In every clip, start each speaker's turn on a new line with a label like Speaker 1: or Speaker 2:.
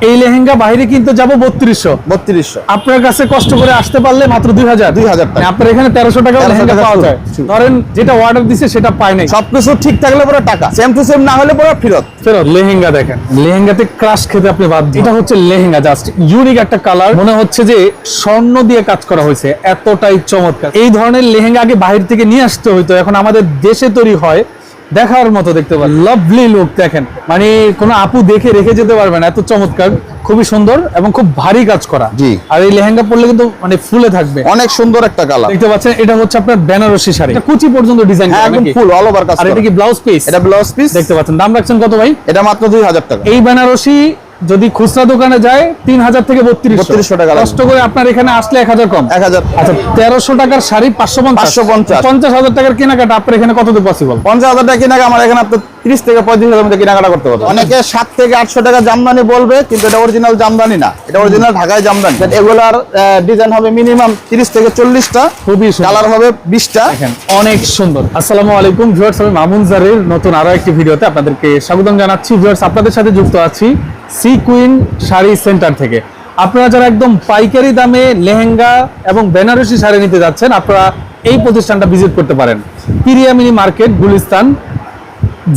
Speaker 1: এই লেহেঙ্গা বাইরে কিনতে যাব বত্রিশশো।
Speaker 2: বত্রিশশো।
Speaker 1: আপনার কাছে কষ্ট করে আসতে পারলে মাত্র দুই হাজার।
Speaker 2: 2000 টাকা।
Speaker 1: আপনার এখানে তেরোশো টাকা লেহেঙ্গা পাওয়া যায়। ধরেন যেটা অর্ডার দিছে সেটা পায় নাই।
Speaker 2: সবকিছু ঠিক থাকলে পরে টাকা। সেম টু সেম না হলে পরে ফেরত।
Speaker 1: ফেরত। লেহেঙ্গা দেখেন। লেহেঙ্গাতে ক্রাশ খেতে আপনি বাদ। এটা হচ্ছে লেহেঙ্গা জাস্ট ইউনিক একটা কালার মনে হচ্ছে যে স্বর্ণ দিয়ে কাজ করা হয়েছে। এতটাই চমৎকার। এই ধরনের লেহেঙ্গা আগে বাইরে থেকে নিয়ে আসতে হইতো। এখন আমাদের দেশে তৈরি হয়। দেখার মতো দেখতে পারেন লাভলি লুক দেখেন। মানে কোনো আপু দেখে রেখে যেতে পারবেন এত চমৎকার খুবই সুন্দর এবং খুব ভারী কাজ করা।
Speaker 2: জি।
Speaker 1: আর এই লেহেঙ্গা পরলে কিন্তু মানে ফুলে থাকবে।
Speaker 2: অনেক সুন্দর একটা কালার।
Speaker 1: দেখতে পাচ্ছেন এটা হচ্ছে আপনার বেনারসি শাড়ি। এটা কুচি পর্যন্ত ডিজাইন
Speaker 2: হ্যাঁ একদম ফুল অল ওভার কাজ
Speaker 1: আর এটা কি ব্লাউজ পিস
Speaker 2: এটা ব্লাউজ পিস
Speaker 1: দেখতে পাচ্ছেন। দাম রাখছেন কত ভাই?
Speaker 2: এটা মাত্র দুই হাজার টাকা।
Speaker 1: এই বেনারসি যদি খুচরা দোকানে যায় তিন হাজার থেকে বত্রিশ
Speaker 2: 3200 টাকা।
Speaker 1: কষ্ট করে আপনার এখানে আসলে এক হাজার কম।
Speaker 2: এক হাজার।
Speaker 1: আচ্ছা তেরোশো টাকার শাড়ি পাঁচশো পঞ্চাশ।
Speaker 2: 550
Speaker 1: পঞ্চাশ। হাজার টাকার কেনাকাটা আপনার এখানে কত দূর পসিবল
Speaker 2: পঞ্চাশ হাজার টাকা কেনাকাটা আমার এখানে আপনার তিরিশ থেকে পঁয়ত্রিশ হাজার মধ্যে কেনাকাটা করতে পারবে। অনেকে সাত থেকে আটশো টাকা জামদানি বলবে কিন্তু এটা অরিজিনাল জামদানি না। এটা অরিজিনাল ঢাকায় জামদানি। এগুলার ডিজাইন হবে মিনিমাম তিরিশ থেকে চল্লিশটা
Speaker 1: খুবই সুন্দর।
Speaker 2: কালার হবে বিশটা।
Speaker 1: অনেক সুন্দর। আসসালামু আলাইকুম ভিউয়ার্স আমি মামুন জারির নতুন আরও একটি ভিডিওতে আপনাদেরকে স্বাগতম জানাচ্ছি। ভিউয়ার্স আপনাদের সাথে যুক্ত আছি সি কুইন শাড়ি সেন্টার থেকে। আপনারা যারা একদম পাইকারি দামে লেহেঙ্গা এবং বেনারসি শাড়ি নিতে যাচ্ছেন আপনারা এই প্রতিষ্ঠানটা ভিজিট করতে পারেন। পিরিয়ামিনি মার্কেট গুলিস্তান।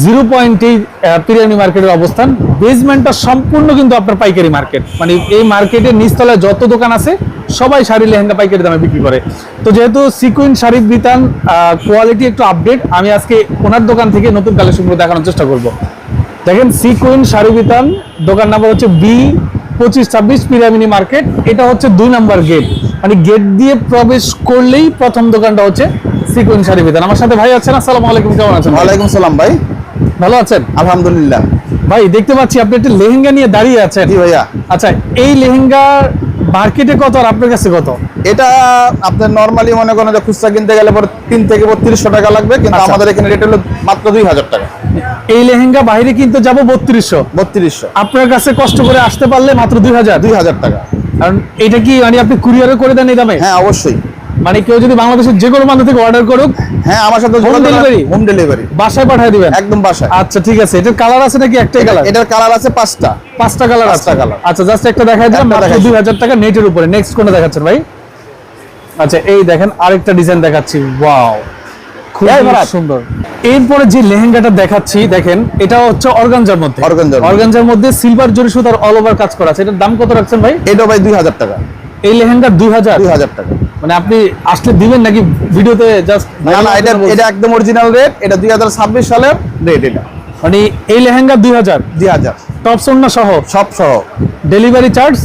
Speaker 1: জিরো পয়েন্টেই পিরিয়ানি মার্কেটের অবস্থান। বেসমেন্টটা সম্পূর্ণ কিন্তু আপনার পাইকারি মার্কেট। মানে এই মার্কেটের নিচতলায় যত দোকান আছে, সবাই শাড়ি লেহেঙ্গা পাইকারি দামে বিক্রি করে। তো যেহেতু সিকুইন শাড়ির বিতান কোয়ালিটি একটু আপডেট আমি আজকে ওনার দোকান থেকে নতুন কালেকশনগুলো দেখানোর চেষ্টা করব। দেখেন, সিকুইন শাড়ি বিতান, দোকান নাম্বার হচ্ছে বি, পঁচিশ ছাব্বিশ পিরামিনি মার্কেট। এটা হচ্ছে দুই নাম্বার গেট মানে গেট দিয়ে প্রবেশ করলেই প্রথম দোকানটা হচ্ছে সিকুইন শাড়ি বিতান। আমার সাথে ভাই আছেন, আসসালামু আলাইকুম, কেমন আছেন?
Speaker 2: ওয়ালাইকুম সালাম ভাই।
Speaker 1: ভালো আছেন?
Speaker 2: আলহামদুলিল্লাহ।
Speaker 1: ভাই দেখতে পাচ্ছি আপনি একটা লেহেঙ্গা নিয়ে দাঁড়িয়ে আছেন।
Speaker 2: জি ভাইয়া।
Speaker 1: আচ্ছা এই লেহেঙ্গা মার্কেটে কত আর আপনার কাছে কত?
Speaker 2: এটা আপনার নর্মালি মনে করেন যে খুচরা কিনতে গেলে পরে তিন থেকে বত্রিশশো টাকা লাগবে কিন্তু
Speaker 1: আচ্ছা।
Speaker 2: আমাদের এখানে রেট হলো মাত্র দুই হাজার টাকা।
Speaker 1: এই লেহেঙ্গা বাইরে কিনতে যাব বত্রিশশো।
Speaker 2: বত্রিশশো।
Speaker 1: আপনার কাছে কষ্ট করে আসতে পারলে মাত্র দুই হাজার।
Speaker 2: দুই হাজার টাকা।
Speaker 1: কারণ এটা কি মানে আপনি কুরিয়ারে করে দেন এই দামে?
Speaker 2: হ্যাঁ অবশ্যই।
Speaker 1: মানে কেউ যদি বাংলাদেশের যে কোনো প্রান্ত থেকে অর্ডার করুক
Speaker 2: হ্যাঁ আমার সাথে
Speaker 1: হোম ডেলিভারি
Speaker 2: হোম ডেলিভারি
Speaker 1: বাসায় পাঠিয়ে দিবেন?
Speaker 2: একদম বাসায়।
Speaker 1: আচ্ছা ঠিক আছে। এটার কালার আছে নাকি একটাই কালার
Speaker 2: এটার কালার আছে পাঁচটা।
Speaker 1: পাঁচটা কালার আছে।
Speaker 2: পাঁচটা colour।
Speaker 1: আচ্ছা জাস্ট একটা দেখাই দিলাম মাত্র
Speaker 2: দেখাইছি।
Speaker 1: দুই হাজার টাকা নেটের উপরে। নেক্সট কোনটা দেখাচ্ছেন ভাই? আচ্ছা এই দেখেন আরেকটা ডিজাইন দেখাচ্ছি। ওয়াও সুন্দর। এরপরে যে লেহেঙ্গাটা দেখাচ্ছি দেখেন এটা হচ্ছে অর্গানজার মধ্যে।
Speaker 2: মধ্যে।
Speaker 1: অর্গানজার মধ্যে সিলভার জরি সুতার অল ওভার কাজ করা আছে। এটার দাম কত রাখছেন ভাই?
Speaker 2: এটা ভাই দুই হাজার টাকা।
Speaker 1: এই লেহেঙ্গা দুই হাজার?
Speaker 2: দুই হাজার টাকা।
Speaker 1: মানে আপনি আসলে দিবেন নাকি ভিডিওতে জাস্ট
Speaker 2: না না এটা এটা একদম অরিজিনাল রেট এটা দুই হাজার ছাব্বিশ সালের রেট এটা।
Speaker 1: মানে এই লেহেঙ্গা দুই হাজার?
Speaker 2: দুই হাজার।
Speaker 1: টপ সন্না সহ?
Speaker 2: সব সহ।
Speaker 1: ডেলিভারি চার্জ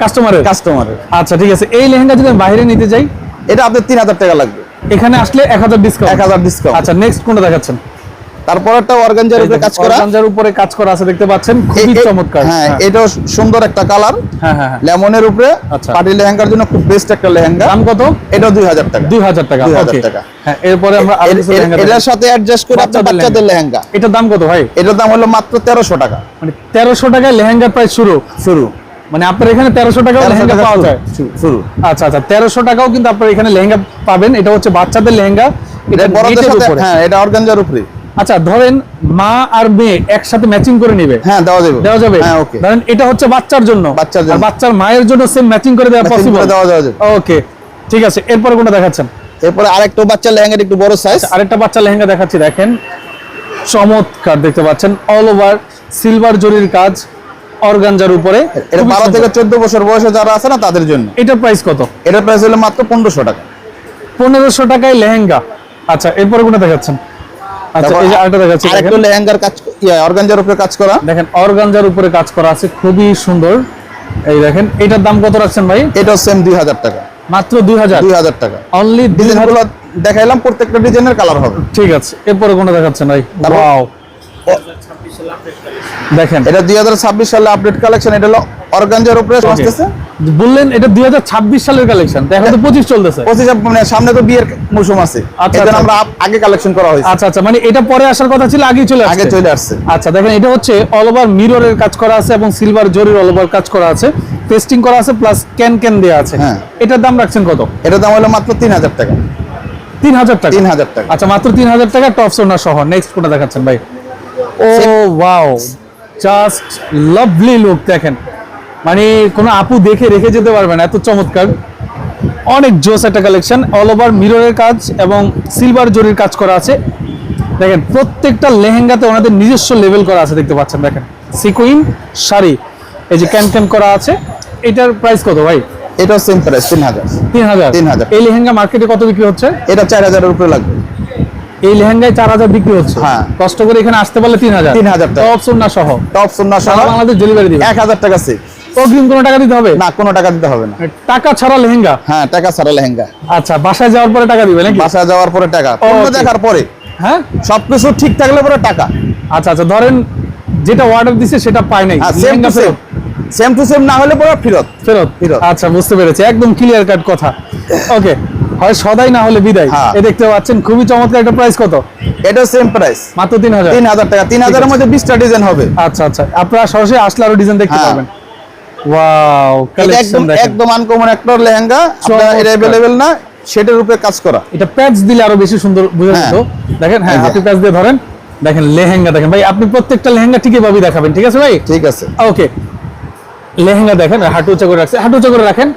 Speaker 1: কাস্টমারের
Speaker 2: কাস্টমারের
Speaker 1: আচ্ছা ঠিক আছে। এই লেহেঙ্গা যদি বাইরে নিতে যাই?
Speaker 2: এটা আপনার তিন হাজার টাকা লাগবে।
Speaker 1: এখানে আসলে এক হাজার ডিসকাউন্ট
Speaker 2: এক হাজার ডিসকাউন্ট
Speaker 1: আচ্ছা নেক্সট কোনটা দেখাচ্ছেন?
Speaker 2: তারপর একটা অর্গানজার উপরে কাজ করা।
Speaker 1: অর্গানজার উপরে কাজ করা আছে দেখতে পাচ্ছেন? খুবই চমৎকার।
Speaker 2: হ্যাঁ
Speaker 1: হ্যাঁ।
Speaker 2: এটাও সুন্দর একটা কালার।
Speaker 1: হ্যাঁ হ্যাঁ হ্যাঁ।
Speaker 2: লেমনের উপরে
Speaker 1: আচ্ছা।
Speaker 2: পার্টি লেহেঙ্গার জন্য খুব বেস্ট একটা লেহেঙ্গা।
Speaker 1: দাম কত?
Speaker 2: দুই হাজার টাকা।
Speaker 1: দুই হাজার টাকা
Speaker 2: 2000 টাকা।
Speaker 1: হ্যাঁ এরপরে আমরা
Speaker 2: আরও
Speaker 1: কিছু লেহেঙ্গা
Speaker 2: এটার সাথে অ্যাডজাস্ট করে আপনার
Speaker 1: বাচ্চাদের
Speaker 2: লেহেঙ্গা।
Speaker 1: এটার দাম কত ভাই?
Speaker 2: এটার দাম হলো মাত্র তেরোশো টাকা।
Speaker 1: মানে তেরোশো টাকায় লেহেঙ্গার প্রাইস শুরু?
Speaker 2: শুরু।
Speaker 1: মানে আপনার এখানে তেরোশো টাকা লেহেঙ্গা পাওয়া যায়?
Speaker 2: শুরু
Speaker 1: আচ্ছা আচ্ছা তেরোশো টাকাও কিন্তু আপনার এখানে লেহেঙ্গা পাবেন। এটা হচ্ছে বাচ্চাদের লেহেঙ্গা। এটা
Speaker 2: এটা বড়দের সাথে হ্যাঁ এটা অর্গানজার উপরে।
Speaker 1: আচ্ছা ধরেন মা আর মেয়ে একসাথে ম্যাচিং করে নিবে।
Speaker 2: হ্যাঁ দেওয়া যাবে।
Speaker 1: দেওয়া যাবে?
Speaker 2: হ্যাঁ ওকে
Speaker 1: ধরেন এটা হচ্ছে বাচ্চার জন্য।
Speaker 2: বাচ্চার জন্য।
Speaker 1: বাচ্চার মায়ের জন্য সেম ম্যাচিং করে দেওয়া পসিবল
Speaker 2: দেওয়া যাবে।
Speaker 1: ওকে ঠিক আছে। এরপর কোনটা দেখাচ্ছেন?
Speaker 2: এরপরে আরেকটা বাচ্চা লেহেঙ্গার একটু বড় সাইজ
Speaker 1: আরেকটা বাচ্চা লেহেঙ্গা দেখাচ্ছি দেখেন। চমৎকার দেখতে পাচ্ছেন। অল ওভার সিলভার জরির কাজ অর্গানজার উপরে।
Speaker 2: এটা বারো। থেকে চোদ্দ বছর বয়সে যারা আছে না তাদের জন্য।
Speaker 1: এটার প্রাইস কত?
Speaker 2: এটার প্রাইস হলো মাত্র পনেরোশো টাকা।
Speaker 1: পনেরোশো টাকায় লেহেঙ্গা। আচ্ছা এরপরে কোনটা দেখাচ্ছেন? আচ্ছা এই যে আরেকটা দেখাচ্ছি
Speaker 2: আরেকটু লেহেঙ্গার কাজ ইয়া অর্গানজার উপরে কাজ করা।
Speaker 1: দেখেন অর্গানজার উপরে কাজ করা আছে খুবই সুন্দর। এই দেখেন এটার দাম কত রাখছেন ভাই?
Speaker 2: এটাও সেম দুই হাজার টাকা।
Speaker 1: মাত্র দুই হাজার?
Speaker 2: দুই হাজার টাকা।
Speaker 1: অনলি দুই
Speaker 2: ডিজাইন
Speaker 1: হাজার
Speaker 2: দেখাইলাম প্রত্যেকটা ডিজাইনের কালার হবে।
Speaker 1: ঠিক আছে এরপরে কোনটা দেখাচ্ছেন ভাই? ওয়াও দেখেন।
Speaker 2: এটা দুই হাজার ছাব্বিশ সালে আপডেট কালেকশন এটা হলো অর্গানজার উপরে আসতেছে।
Speaker 1: বললেন এটা দুই সালের কালেকশন এখন তো পঁচিশ চলতেছে।
Speaker 2: পঁচিশ মানে সামনে তো বিয়ের মৌসুম আছে।
Speaker 1: আচ্ছা, আচ্ছা।
Speaker 2: আমরা আগে কালেকশন করা হয়েছে।
Speaker 1: আচ্ছা আচ্ছা মানে এটা পরে আসার কথা ছিল আগেই চলে
Speaker 2: আগে চলে আসছে।
Speaker 1: আচ্ছা দেখেন এটা হচ্ছে অল ওভার মিররের কাজ করা আছে এবং সিলভার জরির অল ওভার কাজ করা আছে। পেস্টিং করা আছে প্লাস ক্যান ক্যান দেওয়া আছে।
Speaker 2: হ্যাঁ।
Speaker 1: এটার দাম রাখছেন কত?
Speaker 2: এটার দাম হলো মাত্র তিন হাজার টাকা।
Speaker 1: তিন হাজার টাকা?
Speaker 2: তিন হাজার টাকা।
Speaker 1: আচ্ছা মাত্র তিন হাজার টাকা টপ সোনার সহ। নেক্সট কোনটা দেখাচ্ছেন ভাই? ও ওয়াও জাস্ট লাভলি লুক দেখেন। মানে কোনো আপু দেখে রেখে যেতে পারবে না এত চমৎকার। অনেক জোস একটা কালেকশন অল ওভার মিররের কাজ এবং সিলভার জরির কাজ করা আছে। দেখেন প্রত্যেকটা লেহেঙ্গাতে ওনাদের নিজস্ব লেভেল করা আছে দেখতে পাচ্ছেন দেখেন। সিকুইন শাড়ি এই যে ক্যান ক্যান করা আছে। এটার প্রাইস কত ভাই?
Speaker 2: এটাও সেম প্রাইস তিন হাজার।
Speaker 1: তিন হাজার?
Speaker 2: 3000
Speaker 1: এই লেহেঙ্গা মার্কেটে কত বিক্রি হচ্ছে?
Speaker 2: এটা চার হাজারের উপরে লাগবে।
Speaker 1: এই লেহেঙ্গায় চার হাজার বিক্রি হচ্ছে?
Speaker 2: হ্যাঁ।
Speaker 1: কষ্ট করে এখানে আসতে পারলে তিন হাজার।
Speaker 2: 3000 টাকা।
Speaker 1: অপশন না সহ?
Speaker 2: টপ সুন্না সহ।
Speaker 1: বাংলাদেশ ডেলিভারি দিবে।
Speaker 2: এক হাজার টাকা সেট
Speaker 1: অগ্রিম কোনো টাকা দিতে হবে?
Speaker 2: না কোনো টাকা দিতে হবে না।
Speaker 1: টাকা ছাড়া লেহেঙ্গা?
Speaker 2: হ্যাঁ টাকা ছাড়া লেহেঙ্গা।
Speaker 1: আচ্ছা বাসায় যাওয়ার পরে টাকা দিবে নাকি?
Speaker 2: বাসায় যাওয়ার পরে টাকা পণ্য দেখার পরে।
Speaker 1: হ্যাঁ?
Speaker 2: সবকিছু ঠিক থাকলে পরে টাকা।
Speaker 1: আচ্ছা আচ্ছা ধরেন যেটা অর্ডার দিছে সেটা পায় নাই লেহেঙ্গা
Speaker 2: সেম
Speaker 1: ফেরত
Speaker 2: সেম টু সেম না হলে পরে ফেরত
Speaker 1: ফেরত?
Speaker 2: ফেরত।
Speaker 1: আচ্ছা বুঝতে পেরেছি একদম ক্লিয়ার কাট কথা। ওকে হয় সদাই না হলে বিদায়।
Speaker 2: হ্যাঁ।
Speaker 1: এ দেখতে পাচ্ছেন খুবই চমৎকার একটা প্রাইস কত?
Speaker 2: এটাও সেম প্রাইস
Speaker 1: মাত্র তিন হাজার।
Speaker 2: তিন হাজার টাকা তিন হাজারের মধ্যে বিশটা ডিজাইন হবে।
Speaker 1: আচ্ছা আচ্ছা আপনারা সরাসরি আসলে আরও ডিজাইন দেখতে
Speaker 2: হ্যাঁ।
Speaker 1: ওয়াও কালেকশন
Speaker 2: একদম আনকমন একটা লেহেঙ্গা আপনার এটা। অ্যাভেলেবেল না সেটার উপরে কাজ করা।
Speaker 1: এটা প্যাচ দিলে আরও বেশি সুন্দর বোঝা
Speaker 2: হ্যাঁ।
Speaker 1: যেত দেখেন হ্যাঁ আপনি প্যাচ দিয়ে ধরেন দেখেন লেহেঙ্গা দেখেন ভাই আপনি প্রত্যেকটা লেহেঙ্গা ঠিকই ভাবে দেখাবেন ঠিক আছে ভাই?
Speaker 2: ঠিক আছে।
Speaker 1: ওকে লেহেঙ্গা দেখেন হাঁটু উঁচা করে রাখছে। হাঁটু উঁচা করে রাখেন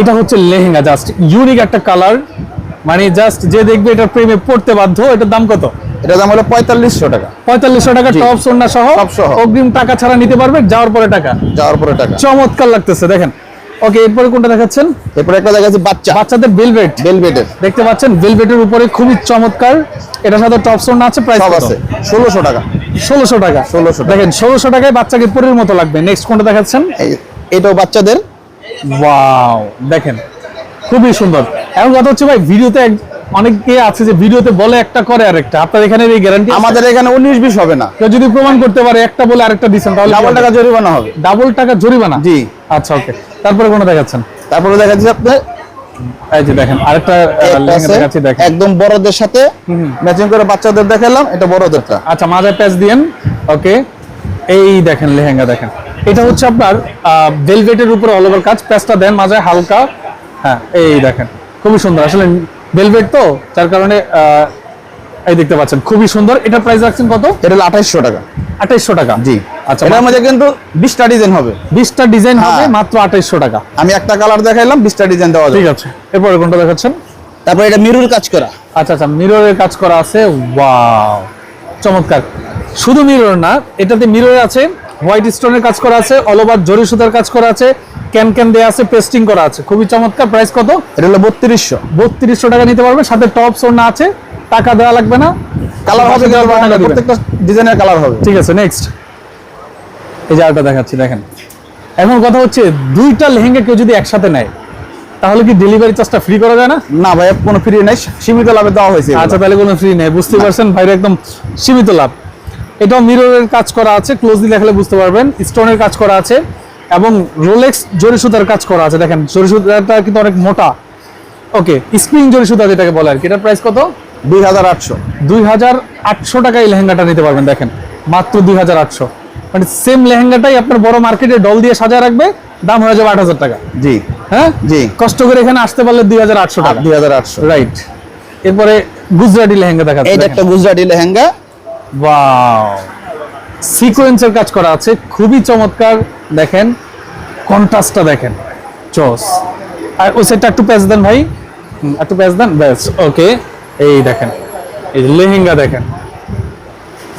Speaker 1: এটা হচ্ছে লেহেঙ্গা জাস্ট ইউনিক একটা কালার মানে জাস্ট যে দেখবে এটা প্রেমে পড়তে বাধ্য এটার দাম কত?
Speaker 2: এটা দাম হলো পঁয়তাল্লিশশো টাকা।
Speaker 1: পঁয়তাল্লিশশো টাকা টপ সোনা সহ
Speaker 2: সহ।
Speaker 1: অগ্রিম টাকা ছাড়া নিতে পারবে যাওয়ার পরে টাকা।
Speaker 2: যাওয়ার পরে টাকা।
Speaker 1: চমৎকার লাগতেছে দেখেন। ওকে এরপরে কোনটা দেখাচ্ছেন?
Speaker 2: এরপরে একটা দেখা যাচ্ছে বাচ্চা।
Speaker 1: বাচ্চাদের বেলভেট
Speaker 2: বেলভেটের
Speaker 1: দেখতে পাচ্ছেন বেলভেটের উপরে খুবই চমৎকার। এটার সাথে টপ সোনা আছে প্রাইস
Speaker 2: সব আছে। ষোলোশো টাকা।
Speaker 1: ষোলোশো টাকা।
Speaker 2: 1600
Speaker 1: দেখেন ষোলোশো টাকায় বাচ্চাকে পরের মতো লাগবে। নেক্সট কোনটা দেখাচ্ছেন?
Speaker 2: এটাও বাচ্চাদের।
Speaker 1: ওয়াও দেখেন খুবই সুন্দর। এখন কথা হচ্ছে ভাই ভিডিওতে অনেকে আছে যে ভিডিওতে বলে একটা করে আরেকটা। আপনার এখানে এই গ্যারান্টি
Speaker 2: আমাদের এখানে উনিশ বিশ হবে না।
Speaker 1: কেউ যদি প্রমাণ করতে পারে একটা বলে আরেকটা দিচ্ছেন তাহলে
Speaker 2: ডাবল টাকা জরিমানা হবে।
Speaker 1: ডাবল টাকা জরিমানা?
Speaker 2: জি।
Speaker 1: আচ্ছা ওকে তারপরে কোনটা দেখাচ্ছেন?
Speaker 2: তারপরে দেখা যাচ্ছে আপনার
Speaker 1: এই যে দেখেন আরেকটা লেহেঙ্গা দেখাচ্ছি দেখেন।
Speaker 2: একদম বড়দের সাথে ম্যাচিং করে বাচ্চাদের দেখালাম এটা বড়দেরটা।
Speaker 1: আচ্ছা মাঝে প্যাচ দিয়েন ওকে এই দেখেন লেহেঙ্গা দেখেন। এটা হচ্ছে আপনার ভেলভেটের উপরে অল ওভার কাজ প্যাচটা দেন মাঝে হালকা। হ্যাঁ এই দেখেন খুবই সুন্দর। আসলে ভেলভেট তো যার কারণে এই দেখতে পাচ্ছেন খুবই সুন্দর। এটা প্রাইস রাখছেন কত?
Speaker 2: এটা হলো আঠাইশশো টাকা।
Speaker 1: আঠাইশশো টাকা?
Speaker 2: জি।
Speaker 1: আচ্ছা
Speaker 2: এটার মধ্যে কিন্তু বিশটা ডিজাইন হবে।
Speaker 1: বিশটা ডিজাইন হবে
Speaker 2: হ্যাঁ।
Speaker 1: মাত্র আঠাইশশো টাকা।
Speaker 2: আমি একটা কালার দেখাইলাম বিশটা ডিজাইন দেওয়া
Speaker 1: ঠিক আছে। এরপরে কোনটা দেখাচ্ছেন?
Speaker 2: তারপরে এটা মিরুর কাজ করা।
Speaker 1: আচ্ছা আচ্ছা মিররের কাজ করা আছে। ওয়াও চমৎকার। শুধু মিরর না এটাতে মিরর আছে হোয়াইট স্টোনের কাজ করা আছে অল ওভার জরি সুতার কাজ করা আছে ক্যান ক্যান আছে পেস্টিং করা আছে। খুবই চমৎকার প্রাইস কত?
Speaker 2: এটা হলো বত্রিশশো।
Speaker 1: বত্রিশশো টাকা নিতে পারবে সাথে টপ সোনা আছে টাকা দেওয়া লাগবে না।
Speaker 2: কালার হবে। প্রত্যেকটা ডিজাইনের কালার হবে।
Speaker 1: ঠিক আছে নেক্সট এই যে আরেকটা দেখাচ্ছি দেখেন। এখন কথা হচ্ছে দুইটা লেহেঙ্গা কেউ যদি একসাথে নেয় তাহলে কি ডেলিভারি চার্জটা ফ্রি করা যায় না?
Speaker 2: না ভাই কোনো ফ্রি নাই সীমিত লাভে দেওয়া হয়েছে
Speaker 1: আচ্ছা তাহলে কোনো ফ্রি নেই বুঝতে পারছেন ভাইরা একদম সীমিত লাভ। এটাও মিররের কাজ করা আছে ক্লোজলি দেখালে বুঝতে পারবেন স্টোনের কাজ করা আছে। এবং রোলেক্স জরি সুতার কাজ করা আছে দেখেন জরি সুতাটা কিন্তু অনেক মোটা। ওকে স্প্রিং জরি সুতা যেটাকে বলে আর কি এটার প্রাইস কত?
Speaker 2: দুই হাজার আটশো।
Speaker 1: দুই হাজার আটশো টাকায় এই লেহেঙ্গাটা নিতে পারবেন দেখেন মাত্র দুই হাজার আটশো। মানে সেম লেহেঙ্গাটাই আপনার বড় মার্কেটে ডল দিয়ে সাজা রাখবে দাম হয়ে যাবে আট হাজার টাকা।
Speaker 2: জি।
Speaker 1: হ্যাঁ?
Speaker 2: জি।
Speaker 1: কষ্ট করে এখানে আসতে পারলে দুই হাজার আটশো টাকা।
Speaker 2: দুই হাজার আটশো।
Speaker 1: রাইট এরপরে গুজরাটি লেহেঙ্গা দেখা
Speaker 2: এইটা একটা গুজরাটি লেহেঙ্গা।
Speaker 1: ওয়াও সিকোয়েন্সের কাজ করা আছে খুবই চমৎকার। দেখেন কন্ট্রাস্টটা দেখেন। চস। আর ওই সেটটা একটু প্যাচ দেন ভাই। একটু প্যাচ দেন ব্যাস ওকে। এই দেখেন এই লেহেঙ্গা দেখেন।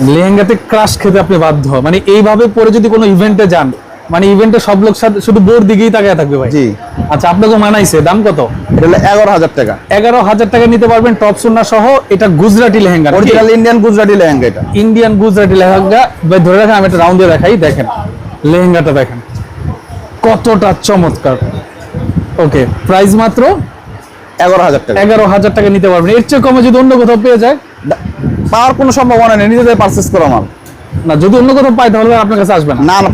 Speaker 1: লেহেঙ্গাতে ক্রাশ খেতে আপনি বাধ্য মানে এইভাবে পরে যদি কোনো ইভেন্টে যান মানে ইভেন্টে সব লোক সাথে- শুধু বোর দিকেই তাকায় থাকবে ভাই।
Speaker 2: জি।
Speaker 1: আচ্ছা আপনাকে মানাইছে দাম কত?
Speaker 2: এটা এগারো হাজার টাকা।
Speaker 1: এগারো হাজার টাকা নিতে পারবেন টপ সুন্না সহ এটা গুজরাটি লেহেঙ্গা?
Speaker 2: অরিজিনাল ইন্ডিয়ান গুজরাটি লেহেঙ্গা এটা।
Speaker 1: ইন্ডিয়ান গুজরাটি লেহেঙ্গা ভাই ধরে রাখেন আমি একটা রাউন্ডে দেখাই দেখেন। লেহেঙ্গাটা দেখেন। কতটা চমৎকার। ওকে প্রাইস মাত্র
Speaker 2: এগারো হাজার টাকা।
Speaker 1: এগারো হাজার টাকা নিতে পারবেন। এর চেয়ে কমে যদি অন্য কোথাও পেয়ে যায়?
Speaker 2: পাওয়ার কোনো সম্ভাবনা নেই নিজেদের পারচেস করা মাল
Speaker 1: না যদি অন্য কোথাও পাই তাহলে আপনার কাছে আসবে না।
Speaker 2: না না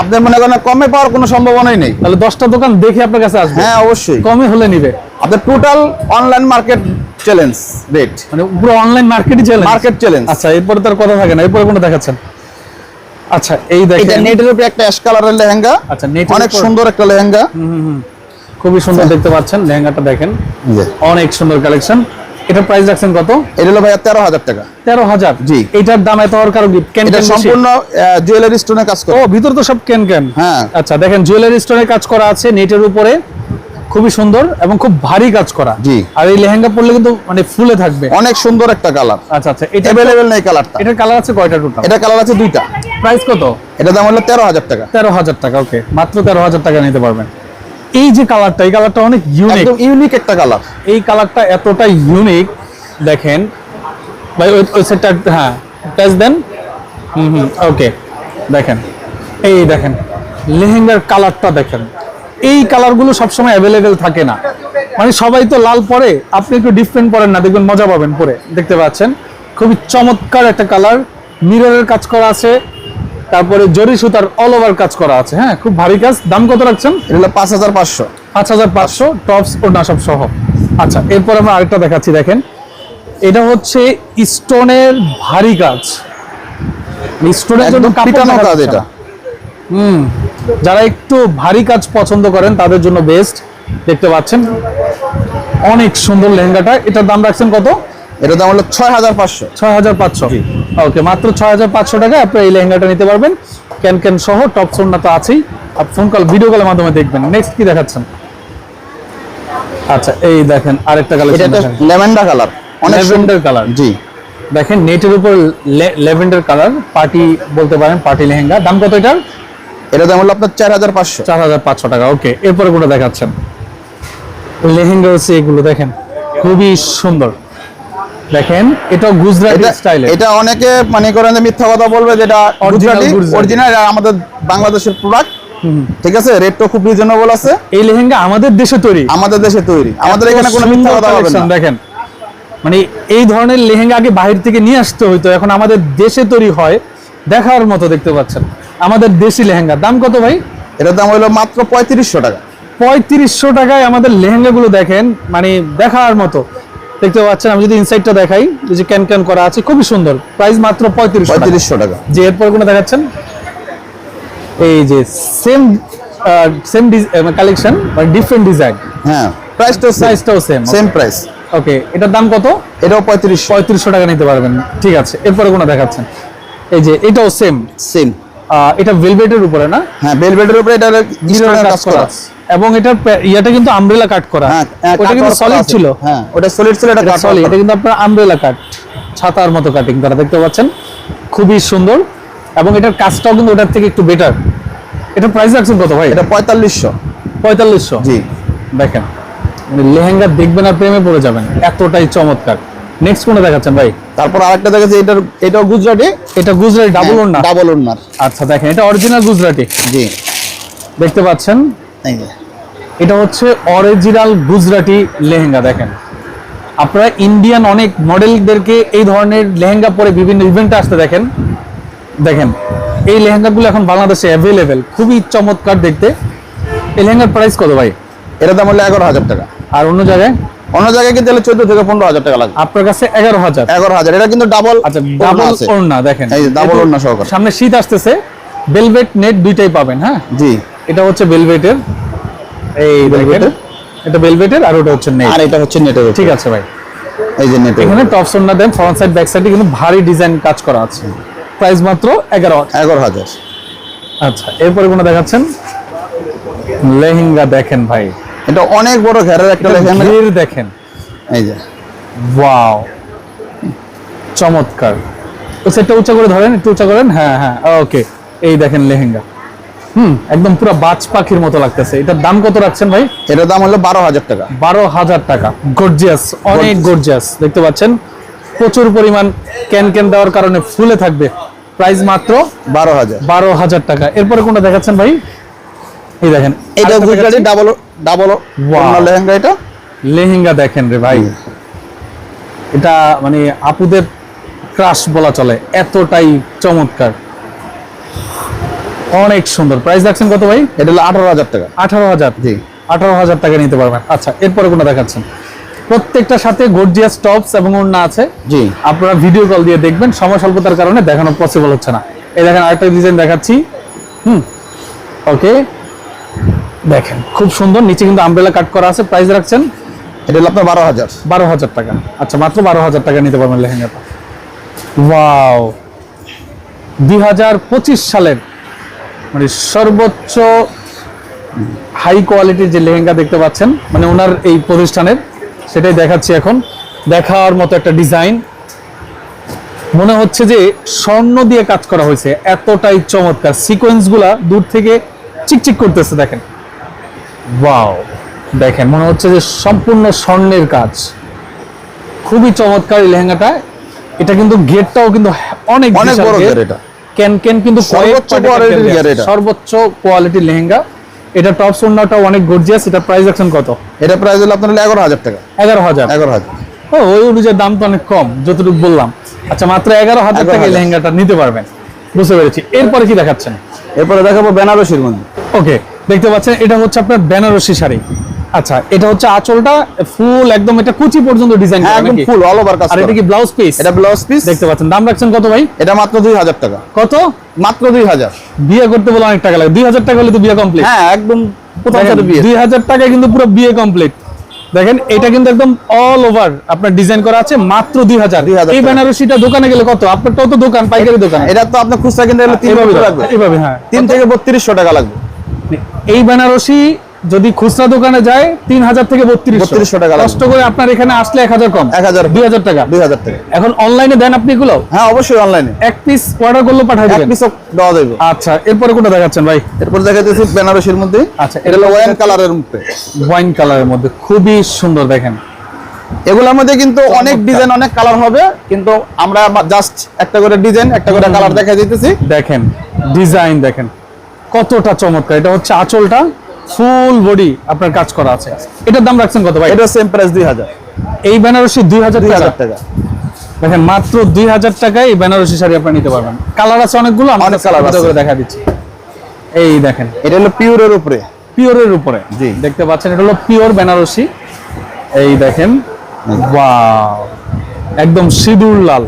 Speaker 2: আপনি মনে করেন কমে পাওয়ার কোনো সম্ভাবনাই নেই।
Speaker 1: তাহলে দশটা দোকান দেখে আপনার কাছে আসবে।
Speaker 2: হ্যাঁ অবশ্যই।
Speaker 1: কমে হলে নিবে।
Speaker 2: আপনার total online market challenge rate
Speaker 1: মানে পুরো অনলাইন মার্কেটই চলে
Speaker 2: মার্কেট চ্যালেঞ্জ
Speaker 1: আচ্ছা এরপরে তার কথা থাকে না এরপরে কোনো দেখাচ্ছেন? আচ্ছা এই
Speaker 2: এটা
Speaker 1: দেখেন
Speaker 2: নেটের উপরে একটা অ্যাশ কালারের লেহেঙ্গা।
Speaker 1: আচ্ছা, নেটের
Speaker 2: অনেক সুন্দর একটা লেহেঙ্গা।
Speaker 1: খুবই সুন্দর দেখতে পাচ্ছেন লেহেঙ্গাটা দেখেন। অনেক সুন্দর কালেকশন এটার প্রাইস রাখছেন কত?
Speaker 2: এটা হলো ভাইয়া তেরো হাজার টাকা।
Speaker 1: তেরো হাজার?
Speaker 2: জি।
Speaker 1: এটার দাম এত হওয়ার কারণ
Speaker 2: এটা সম্পূর্ণ জুয়েলারি স্টোনের কাজ করে।
Speaker 1: ও ভিতর তো সব ক্যান ক্যান
Speaker 2: হ্যাঁ।
Speaker 1: আচ্ছা দেখেন জুয়েলারি স্টোনের কাজ করা আছে নেটের উপরে। খুবই সুন্দর এবং খুব ভারী কাজ করা।
Speaker 2: জি।
Speaker 1: আর এই লেহেঙ্গা পরলে কিন্তু মানে ফুলে থাকবে।
Speaker 2: অনেক সুন্দর একটা কালার।
Speaker 1: আচ্ছা আচ্ছা এটা
Speaker 2: অ্যাভেলেবেল নেই কালারটা।
Speaker 1: এটার কালার আছে কয়টা টোটাল
Speaker 2: এটা কালার আছে দুইটা।
Speaker 1: প্রাইস কত?
Speaker 2: এটা দাম হলো তেরো হাজার টাকা।
Speaker 1: তেরো হাজার টাকা ওকে মাত্র তেরো হাজার টাকা নিতে পারবেন। এই যে কালারটা এই কালারটা অনেক ইউনিক
Speaker 2: একদম ইউনিক একটা কালার।
Speaker 1: এই কালারটা এতটা ইউনিক দেখেন। ভাই ওই ওই সেটটা হ্যাঁ প্রাইস দেন। হুম হুম ওকে দেখেন। এই দেখেন লেহেঙ্গার কালারটা দেখেন। এই কালারগুলো সবসময় অ্যাভেলেবেল থাকে না। মানে সবাই তো লাল পরে আপনি একটু ডিফারেন্ট পরেন না দেখবেন মজা পাবেন পরে দেখতে পাচ্ছেন? খুবই চমৎকার একটা কালার মিররের কাজ করা আছে তারপরে জরি সুতার অল ওভার কাজ করা আছে হ্যাঁ খুব ভারী কাজ। দাম কত রাখছেন?
Speaker 2: এটা পাঁচ হাজার পাঁচশো।
Speaker 1: পাঁচ হাজার পাঁচশো টপস ও নাসব সহ। আচ্ছা এরপর আমরা আরেকটা দেখাচ্ছি দেখেন। এটা হচ্ছে স্টোনের ভারী কাজ। স্টোনের জন্য
Speaker 2: কাজ এটা।
Speaker 1: হুম। যারা একটু ভারী কাজ পছন্দ করেন তাদের জন্য বেস্ট দেখতে পাচ্ছেন। অনেক সুন্দর লেহেঙ্গাটা। এটার দাম রাখছেন কত?
Speaker 2: এটা দাম হলো ছয় হাজার পাঁচশো।
Speaker 1: ছয় হাজার পাঁচশো ওকে মাত্র ছয় হাজার পাঁচশো টাকায় আপনি এই লেহেঙ্গাটা নিতে পারবেন। ক্যান ক্যান সহ টপ সোনা তো আছেই। আপনি ফোন কল ভিডিও কলের মাধ্যমে দেখবেন। নেক্সট কি দেখাচ্ছেন? আচ্ছা এই দেখেন আরেকটা
Speaker 2: এটা
Speaker 1: কালেকশন
Speaker 2: একটা ল্যাভেন্ডার কালার। অনেক সুন্দর
Speaker 1: কালার।
Speaker 2: জি।
Speaker 1: দেখেন নেটের উপর ল্যাভেন্ডার কালার পার্টি বলতে পারেন পার্টি লেহেঙ্গা। দাম কত এটার?
Speaker 2: এটা দাম হলো আপনার চার হাজার পাঁচশো।
Speaker 1: চার হাজার পাঁচশো টাকা ওকে। এরপরে কোনটা দেখাচ্ছেন। লেহেঙ্গা হচ্ছে এগুলো দেখেন। খুবই সুন্দর। দেখেন এটা গুজরাটি স্টাইলে।
Speaker 2: এটা অনেকে মানে করেন যে মিথ্যা কথা বলবে যেটা গুজরাটি
Speaker 1: গুজরাটি।
Speaker 2: অরিজিনাল আমাদের বাংলাদেশের প্রোডাক্ট ঠিক আছে? রেটটা খুব রিজনেবল আছে।
Speaker 1: এই লেহেঙ্গা আমাদের দেশে তৈরি।
Speaker 2: আমাদের দেশে তৈরি। আমাদের এখানে কোনো মিথ্যা কথা হবে না।
Speaker 1: দেখেন। মানে এই ধরনের লেহেঙ্গা আগে বাহির থেকে নিয়ে আসতে হইতো এখন আমাদের দেশে তৈরি হয় দেখার মতো দেখতে পাচ্ছেন। আমাদের দেশি লেহেঙ্গা। দাম কত ভাই?
Speaker 2: এটার দাম হলো মাত্র পঁয়ত্রিশশো টাকা।
Speaker 1: পঁয়ত্রিশশো টাকায় আমাদের লেহেঙ্গাগুলো দেখেন মানে দেখার মতো। দেখতে পাচ্ছেন আমি যদি ইনসাইডটা দেখাই যে ক্যান ক্যান করা আছে খুবই সুন্দর। প্রাইস মাত্র পঁয়ত্রিশ
Speaker 2: পঁয়ত্রিশশো টাকা।
Speaker 1: যে এরপর কোনো দেখাচ্ছেন? এই যে সেম সেম কালেকশন মানে ডিফারেন্ট ডিজাইন
Speaker 2: হ্যাঁ প্রাইসটাও
Speaker 1: প্রাইসটাও সেম
Speaker 2: সেম প্রাইস
Speaker 1: ওকে এটার দাম কত?
Speaker 2: এটাও পঁয়ত্রিশ
Speaker 1: পঁয়ত্রিশশো টাকা নিতে পারবেন। ঠিক আছে এরপরে কোনো দেখাচ্ছেন? এই যে এটাও সেম
Speaker 2: সেম
Speaker 1: এটা ভেলভেটের উপরে না?
Speaker 2: হ্যাঁ বেলভেটের উপরে এটা
Speaker 1: মিররের কাজ করা। এবং এটার ইয়াটা কিন্তু আমব্রেলা কাট করা।
Speaker 2: হ্যাঁ
Speaker 1: ওটা কিন্তু সলিড ছিল।
Speaker 2: হ্যাঁ ওটা সলিড ছিল এটা কাট
Speaker 1: সলিড এটা কিন্তু আপনার আমব্রেলা কাট ছাতার মতো কাটিং করা দেখতে পাচ্ছেন? খুবই সুন্দর। এবং এটার কাজটাও কিন্তু ওটার থেকে একটু বেটার এটা প্রাইস রাখছেন কত ভাই?
Speaker 2: এটা পঁয়তাল্লিশশো।
Speaker 1: পঁয়তাল্লিশশো?
Speaker 2: জি।
Speaker 1: দেখেন মানে লেহেঙ্গা দেখবেন আর প্রেমে পড়ে যাবেন। এতটাই চমৎকার। নেক্সট কোনটা দেখাচ্ছেন ভাই?
Speaker 2: তারপর আরেকটা দেখেছি এটার এটাও গুজরাটি।
Speaker 1: এটা গুজরাটি ডাবল না
Speaker 2: ডাবল ওনার
Speaker 1: আচ্ছা দেখেন এটা অরিজিনাল গুজরাটি।
Speaker 2: জি।
Speaker 1: দেখতে পাচ্ছেন? এটা হচ্ছে অরিজিনাল গুজরাটি লেহেঙ্গা দেখেন। আপনারা ইন্ডিয়ান অনেক মডেলদেরকে এই ধরনের লেহেঙ্গা পরে বিভিন্ন ইভেন্টে আসতে দেখেন। দেখেন এই লেহেঙ্গাগুলো এখন বাংলাদেশে অ্যাভেলেবেল খুবই চমৎকার দেখতে। এই লেহেঙ্গার প্রাইস কত ভাই?
Speaker 2: এটা দাম হলো এগারো হাজার টাকা।
Speaker 1: আর অন্য জায়গায়?
Speaker 2: অন্য জায়গায় কিন্তু তাহলে চোদ্দ থেকে পনেরো হাজার টাকা লাগবে
Speaker 1: আপনার কাছে এগারো হাজার।
Speaker 2: এগারো হাজার। এটা কিন্তু ডাবল
Speaker 1: আচ্ছা ডাবল ওড়না দেখেন।
Speaker 2: এই
Speaker 1: এতো-
Speaker 2: ওড়না সহকারে।
Speaker 1: সামনে শীত আসতেছে বেলভেট নেট দুইটাই পাবেন হ্যাঁ?
Speaker 2: জি।
Speaker 1: এটা হচ্ছে বেলভেটের এই
Speaker 2: Velvet-এর?
Speaker 1: এটা বেলভেটের আর ওটা হচ্ছে নেট
Speaker 2: আর এটা হচ্ছে নেটের
Speaker 1: ঠিক আছে ভাই।
Speaker 2: এই যে নেটের
Speaker 1: এখানে টপ সোনা দেন ফ্রন্ট সাইড ব্যাক সাইডে কিন্তু ভারী ডিজাইন কাজ করা আছে। প্রাইস মাত্র এগারো
Speaker 2: এগারো হাজার।
Speaker 1: আচ্ছা এরপরে কোনো দেখাচ্ছেন? লেহেঙ্গা দেখেন ভাই।
Speaker 2: এটা অনেক বড় ঘেরের একটা
Speaker 1: ভিড় দেখেন।
Speaker 2: এই যে।
Speaker 1: ওয়াও। চমৎকার। তো সেটটা উঁচা করে ধরেন একটু উঁচা করেন। হ্যাঁ হ্যাঁ ওকে এই দেখেন লেহেঙ্গা। হুম একদম পুরো বাজ পাখির মতো লাগতেছে। এটার দাম কত রাখছেন ভাই?
Speaker 2: এটার দাম হলো বারো হাজার টাকা।
Speaker 1: বারো হাজার টাকা। গর্জিয়াস অনেক গর্জিয়াস দেখতে পাচ্ছেন? প্রচুর পরিমাণ ক্যান ক্যান দেওয়ার কারণে ফুলে থাকবে। প্রাইস মাত্র
Speaker 2: বারো হাজার।
Speaker 1: বারো হাজার টাকা। এরপরে কোনটা দেখাচ্ছেন ভাই? এই দেখেন।
Speaker 2: এটা গুজরাটি ডাবল ডাবল. লেহেঙ্গা এটা?
Speaker 1: লেহেঙ্গা দেখেন রে ভাই। এটা মানে আপুদের ক্রাশ বলা চলে এতটাই চমৎকার। অনেক সুন্দর। প্রাইস রাখছেন কত ভাই?
Speaker 2: এটা হলো আঠারো হাজার টাকা।
Speaker 1: আঠারো হাজার?
Speaker 2: জি।
Speaker 1: আঠারো হাজার টাকা নিতে পারবেন। আচ্ছা এরপরে কোনটা দেখাচ্ছেন? প্রত্যেকটার সাথে গর্জিয়াস টপস এবং ওড়না আছে।
Speaker 2: জি।
Speaker 1: আপনারা ভিডিও কল দিয়ে দেখবেন সময় স্বল্পতার কারণে দেখানো পসিবল হচ্ছে না। এই দেখেন আরেকটা ডিজাইন দেখাচ্ছি। হুম। ওকে দেখেন খুব সুন্দর নিচে কিন্তু আমব্রেলা কাট করা আছে প্রাইস রাখছেন?
Speaker 2: এটা হলো আপনার বারো হাজার।
Speaker 1: বারো হাজার টাকা। আচ্ছা মাত্র বারো হাজার টাকা নিতে পারবেন লেহেঙ্গাটা। ওয়াও! দুই হাজার পঁচিশ সালের মানে সর্বোচ্চ হাই কোয়ালিটির যে লেহেঙ্গা দেখতে পাচ্ছেন মানে ওনার এই প্রতিষ্ঠানের সেটাই দেখাচ্ছি এখন। দেখার মতো একটা ডিজাইন মনে হচ্ছে যে স্বর্ণ দিয়ে কাজ করা হয়েছে এতটাই চমৎকার। সিকোয়েন্সগুলা দূর থেকে চিকচিক করতেছে দেখেন। ওয়াও দেখেন মনে হচ্ছে যে সম্পূর্ণ স্বর্ণের কাজ। খুবই চমৎকার এই লেহেঙ্গাটা। এটা কিন্তু গেটটাও কিন্তু অনেক
Speaker 2: অনেক বড়
Speaker 1: গেট।
Speaker 2: এটা।
Speaker 1: ক্যান ক্যান কিন্তু
Speaker 2: সর্বোচ্চ এটা।
Speaker 1: সর্বোচ্চ কোয়ালিটির লেহেঙ্গা। এটা টপ সোনাটা অনেক গর্জিয়াস এটা প্রাইস রাখছেন কত?
Speaker 2: এটা প্রাইস হলো আপনার এগারো হাজার টাকা।
Speaker 1: এগারো হাজার।
Speaker 2: এগারো হাজার।
Speaker 1: ও ওই অনুযায়ী দাম তো অনেক কম যতটুকু বললাম। আচ্ছা মাত্র এগারো হাজার
Speaker 2: 11,000
Speaker 1: টাকা লেহেঙ্গাটা নিতে পারবেন। বুঝতে পেরেছি। এরপরে কি দেখাচ্ছেন?
Speaker 2: এরপরে দেখাবো বেনারসির মধ্যে।
Speaker 1: ওকে দেখতে পাচ্ছেন এটা হচ্ছে আপনার বেনারসি শাড়ি। আচ্ছা এটা হচ্ছে আঁচলটা ফুল একদম এটা কুচি পর্যন্ত ডিজাইন
Speaker 2: হ্যাঁ
Speaker 1: করা
Speaker 2: একদম ফুল অল ওভার কাজ
Speaker 1: আর এটা কি ব্লাউজ পিস
Speaker 2: এটা ব্লাউজ পিস
Speaker 1: দেখতে পাচ্ছেন দাম রাখছেন কত ভাই?
Speaker 2: এটা মাত্র দুই হাজার টাকা।
Speaker 1: কত?
Speaker 2: মাত্র দুই হাজার।
Speaker 1: বিয়ে করতে বলে অনেক টাকা লাগে। দুই হাজার টাকা হলে তো বিয়ে কমপ্লিট
Speaker 2: হ্যাঁ একদম প্রথম সাথে বিয়ে।
Speaker 1: দুই হাজার টাকায় কিন্তু পুরো বিয়ে কমপ্লিট দেখেন এটা কিন্তু একদম অল ওভার আপনার ডিজাইন করা আছে মাত্র দুই হাজার।
Speaker 2: 2000
Speaker 1: এই। বেনারসিটা দোকানে গেলে কত? আপনারটাও তো দোকান পাইকারি দোকান।
Speaker 2: এটা তো আপনার খুচরা কিনতে গেলে তিন
Speaker 1: এভাবে
Speaker 2: লাগবে।
Speaker 1: এভাবে হ্যাঁ।
Speaker 2: তিন থেকে বত্রিশশো টাকা লাগবে।
Speaker 1: এই বেনারসি যদি খুচরা দোকানে যায় তিন হাজার থেকে বত্রিশ
Speaker 2: 3200 টাকা।
Speaker 1: কষ্ট করে আপনার এখানে আসলে এক হাজার কম।
Speaker 2: এক হাজার
Speaker 1: দুই হাজার টাকা।
Speaker 2: দুই হাজার টাকা।
Speaker 1: এখন অনলাইনে দেন আপনি এগুলো?
Speaker 2: হ্যাঁ অবশ্যই অনলাইনে
Speaker 1: এক পিস অর্ডার করলে পাঠাই
Speaker 2: এক
Speaker 1: দেবেন।
Speaker 2: পিসও দেওয়া যাবে।
Speaker 1: আচ্ছা এরপরে কোনটা দেখাচ্ছেন ভাই?
Speaker 2: এরপর দেখা যাচ্ছে বেনারসির মধ্যে।
Speaker 1: আচ্ছা,
Speaker 2: এটা হলো ওয়াইন কালারের মধ্যে।
Speaker 1: ওয়াইন কালারের মধ্যে। খুবই সুন্দর দেখেন।
Speaker 2: এগুলোর মধ্যে কিন্তু অনেক ডিজাইন অনেক কালার হবে কিন্তু আমরা জাস্ট একটা করে ডিজাইন একটা করে কালার দেখা দিতেছি।
Speaker 1: দেখেন ডিজাইন দেখেন। কতটা চমৎকার? এটা হচ্ছে আঁচলটা ফুল বডি আপনার কাজ করা আছে। এটার দাম রাখছেন কত ভাই?
Speaker 2: এটা সেম প্রাইস দুই হাজার।
Speaker 1: এই বেনারসি দুই হাজার
Speaker 2: দুই
Speaker 1: টাকা
Speaker 2: হাজার টাকা।
Speaker 1: দেখেন মাত্র দুই হাজার টাকায় এই বেনারসি শাড়ি আপনি নিতে পারবেন। কালার আছে অনেকগুলো আমি
Speaker 2: অনেক আছে।
Speaker 1: করে দেখা দিচ্ছি। এই দেখেন।
Speaker 2: এটা হলো পিওরের উপরে।
Speaker 1: পিওরের উপরে।
Speaker 2: জি।
Speaker 1: দেখতে পাচ্ছেন এটা হলো পিওর বেনারসি। এই দেখেন ওয়াও। একদম সিঁদুর লাল।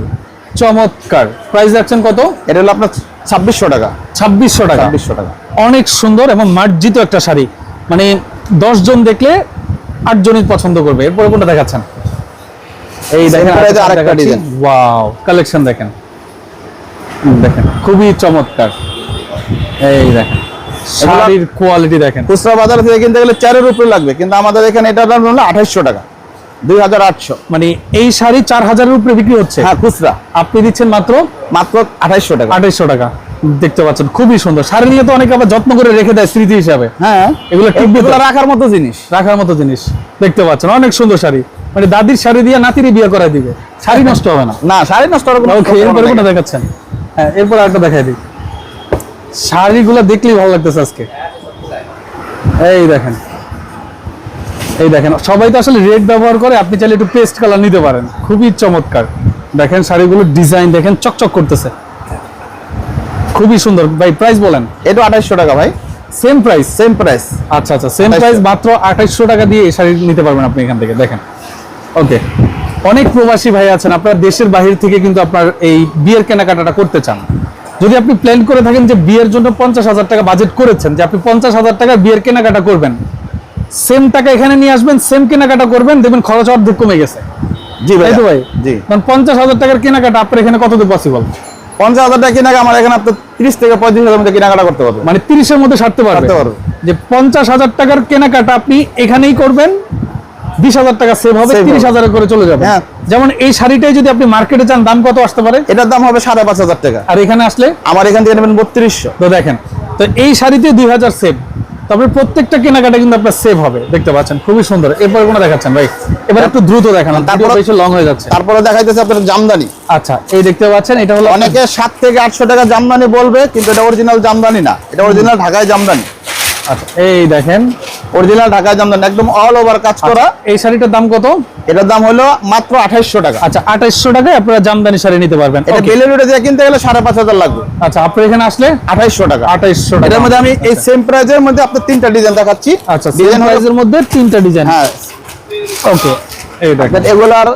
Speaker 1: চমৎকার। প্রাইস রাখছেন কত?
Speaker 2: এটা হলো আপনার ছাব্বিশশো টাকা।
Speaker 1: ছাব্বিশশো টাকা।
Speaker 2: ছাব্বিশশো টাকা।
Speaker 1: অনেক সুন্দর এবং মার্জিত একটা শাড়ি। মানে জন দেখলে আট জনই পছন্দ করবে। এরপরে কোনটা দেখাচ্ছেন? এই দেখেন ওয়াও কালেকশন দেখেন। দেখেন খুবই চমৎকার। এই দেখেন শাড়ির কোয়ালিটি দেখেন।
Speaker 2: খুচরা বাজার থেকে কিনতে গেলে চারের উপরে লাগবে কিন্তু আমাদের এখানে এটার দাম হলো আঠাইশশো টাকা। দুই হাজার আটশো।
Speaker 1: মানে এই শাড়ি চার হাজারের উপরে বিক্রি হচ্ছে?
Speaker 2: হ্যাঁ খুচরা।
Speaker 1: আপনি দিচ্ছেন মাত্র?
Speaker 2: মাত্র আঠাইশশো টাকা।
Speaker 1: আঠাইশশো টাকা। দেখতে পাচ্ছেন খুবই সুন্দর। শাড়ি নিয়ে তো অনেকে আবার যত্ন করে রেখে দেয় স্মৃতি হিসাবে।
Speaker 2: হ্যাঁ
Speaker 1: এগুলো
Speaker 2: রাখার মতো জিনিস।
Speaker 1: রাখার মতো জিনিস। দেখতে পাচ্ছেন অনেক সুন্দর শাড়ি। মানে দাদির শাড়ি দিয়ে নাতিরই বিয়ে করাই দিবে। শাড়ি নষ্ট হবে না।
Speaker 2: না শাড়ি নষ্ট হওয়ার কোনো
Speaker 1: ওকে এরপরে কোনটা। দেখাচ্ছেন? হ্যাঁ এরপর আরেকটা দেখাই দিই। শাড়িগুলো দেখলেই ভালো লাগতেছে আজকে। এই দেখেন। এই দেখেন সবাই তো আসলে রেড ব্যবহার করে আপনি চাইলে একটু পেস্ট কালার নিতে পারেন। খুবই চমৎকার। দেখেন শাড়িগুলোর ডিজাইন দেখেন চকচক করতেছে। খুবই সুন্দর। ভাই প্রাইস বলেন?
Speaker 2: এটা আঠাইশশো টাকা ভাই।
Speaker 1: সেম প্রাইস
Speaker 2: সেম প্রাইস
Speaker 1: আচ্ছা আচ্ছা সেম প্রাইস মাত্র আঠাইশশো টাকা দিয়ে এই শাড়ি নিতে পারবেন আপনি এখান থেকে। দেখেন। ওকে অনেক প্রবাসী ভাই আছেন আপনার দেশের বাহির থেকে কিন্তু আপনার এই বিয়ের কেনাকাটাটা করতে চান। যদি আপনি প্ল্যান করে থাকেন যে বিয়ের জন্য পঞ্চাশ হাজার টাকা বাজেট করেছেন যে আপনি পঞ্চাশ হাজার টাকা বিয়ের কেনাকাটা করবেন সেম টাকা এখানে নিয়ে আসবেন সেম কেনাকাটা করবেন দেখবেন খরচ অর্ধেক কমে গেছে।
Speaker 2: জি ভাই
Speaker 1: তো ভাই?
Speaker 2: জি।
Speaker 1: কারণ পঞ্চাশ হাজার টাকার কেনাকাটা আপনার এখানে কতদূর পসিবল
Speaker 2: পঞ্চাশ হাজার টাকা আমার এখানে আপনার তিরিশ থেকে পঁয়ত্রিশ হাজার মধ্যে কেনাকাটা করতে পারবে।
Speaker 1: মানে তিরিশের মধ্যে সারতে পারবে।
Speaker 2: সারতে
Speaker 1: যে পঞ্চাশ হাজার টাকার কেনাকাটা আপনি এখানেই করবেন বিশ হাজার টাকা সেভ হবে তিরিশ হাজার করে চলে যাবে।
Speaker 2: হ্যাঁ।
Speaker 1: যেমন এই শাড়িটাই যদি আপনি মার্কেটে চান দাম কত আসতে পারে?
Speaker 2: এটার দাম হবে সাড়ে পাঁচ হাজার টাকা।
Speaker 1: আর এখানে আসলে?
Speaker 2: আমার এখান থেকে নেবেন বত্রিশশো।
Speaker 1: তো দেখেন তো এই শাড়িতে দুই হাজার সেভ তবে প্রত্যেকটা কেনাকাটা কিন্তু আপনার সেভ হবে। দেখতে পাচ্ছেন খুবই সুন্দর। এরপরে কোনো দেখাচ্ছেন ভাই? এবার একটু দ্রুত দেখান তারপর
Speaker 2: তারপরে-
Speaker 1: বেশি লং হয়ে যাচ্ছে।
Speaker 2: তারপরে দেখাইতেছে আপনার জামদানি।
Speaker 1: আচ্ছা এই দেখতে পাচ্ছেন এটা হলো
Speaker 2: অনেকে সাত থেকে আটশো টাকা জামদানি বলবে কিন্তু এটা অরিজিনাল জামদানি না। এটা অরিজিনাল ঢাকায় জামদানি।
Speaker 1: আচ্ছা এই দেখেন
Speaker 2: অরিজিনাল ঢাকায় জামদানি একদম অল ওভার কাজ করা।
Speaker 1: এই শাড়িটার দাম কত?
Speaker 2: এটার দাম হলো মাত্র আঠাইশশো টাকা।
Speaker 1: আচ্ছা আঠাইশশো টাকায় আপনারা জামদানি শাড়ি নিতে পারবেন।
Speaker 2: এটা. বেলেরুটে দিয়ে কিনতে গেলে সাড়ে পাঁচ হাজার লাগবে।
Speaker 1: আচ্ছা আপনার এখানে আসলে?
Speaker 2: আঠাইশশো টাকা।
Speaker 1: আঠাইশশো টাকা।
Speaker 2: এটার মধ্যে আমি এই সেম প্রাইজের মধ্যে আপনার তিনটা ডিজাইন দেখাচ্ছি।
Speaker 1: আচ্ছা
Speaker 2: ডিজাইন
Speaker 1: প্রাইজের মধ্যে তিনটা ডিজাইন
Speaker 2: হ্যাঁ।
Speaker 1: ওকে
Speaker 2: এগুলার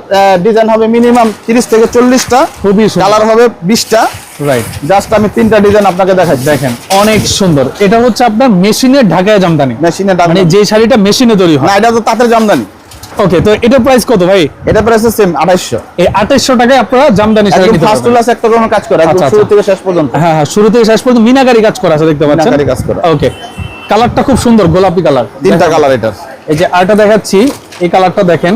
Speaker 2: ডিজাইন হবে মিনিমাম তিরিশ থেকে চল্লিশটা
Speaker 1: খুবই
Speaker 2: কালার হবে বিশটা।
Speaker 1: রাইট
Speaker 2: জাস্ট আমি তিনটা ডিজাইন আপনাকে
Speaker 1: দেখেন অনেক সুন্দর। এটা হচ্ছে আপনার মেশিনের ঢাকায় জামদানি।
Speaker 2: মেশিনে
Speaker 1: মানে যে শাড়িটা মেশিনে তৈরি
Speaker 2: না এটা তো তাঁতের জামদানি।
Speaker 1: ওকে তো এটার প্রাইস কত ভাই?
Speaker 2: এটা প্রাইস সেম
Speaker 1: এই টাকায় আপনারা জামদানি শাড়ি নিতে
Speaker 2: ফার্স্ট ক্লাস একটা কোনো কাজ করে একদম
Speaker 1: আচ্ছা,
Speaker 2: শুরু
Speaker 1: আচ্ছা।
Speaker 2: থেকে শেষ পর্যন্ত।
Speaker 1: হ্যাঁ হ্যাঁ শুরু থেকে শেষ পর্যন্ত মিনাকারি কাজ করা আছে দেখতে পাচ্ছেন?
Speaker 2: মিনাকারি কাজ করা।
Speaker 1: ওকে কালারটা খুব সুন্দর গোলাপি কালার
Speaker 2: তিনটা কালার এটার।
Speaker 1: এই যে আরেকটা দেখাচ্ছি এই কালারটা দেখেন।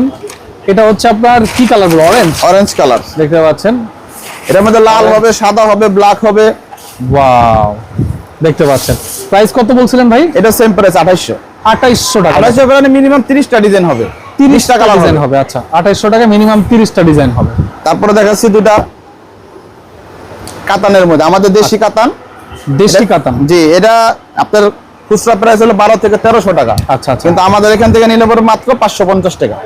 Speaker 1: এটা হচ্ছে আপনার কি কালার বলো অরেঞ্জ
Speaker 2: অরেঞ্জ কালার
Speaker 1: দেখতে পাচ্ছেন।
Speaker 2: এটার মধ্যে লাল হবে সাদা হবে ব্ল্যাক হবে।
Speaker 1: ওয়াও দেখতে পাচ্ছেন। প্রাইস কত বলছিলেন ভাই?
Speaker 2: এটা সেম প্রাইস আঠাইশশো।
Speaker 1: আঠাইশশো টাকা।
Speaker 2: আঠাইশশো করে মিনিমাম তিরিশটা ডিজাইন হবে।
Speaker 1: তিরিশটা
Speaker 2: কালার
Speaker 1: ডিজাইন
Speaker 2: হবে।
Speaker 1: আচ্ছা। আঠাইশশো টাকা মিনিমাম তিরিশটা ডিজাইন হবে।
Speaker 2: তারপরে দেখাচ্ছি দুটা কাতানের মধ্যে। আমাদের দেশি কাতান।
Speaker 1: দেশি কাতান।
Speaker 2: জি এটা আপনার খুচরা প্রাইস হলো বারো থেকে তেরোশো টাকা।
Speaker 1: আচ্ছা আচ্ছা।
Speaker 2: কিন্তু আমাদের এখান থেকে নিলে পরে মাত্র পাঁচশো পঞ্চাশ টাকা।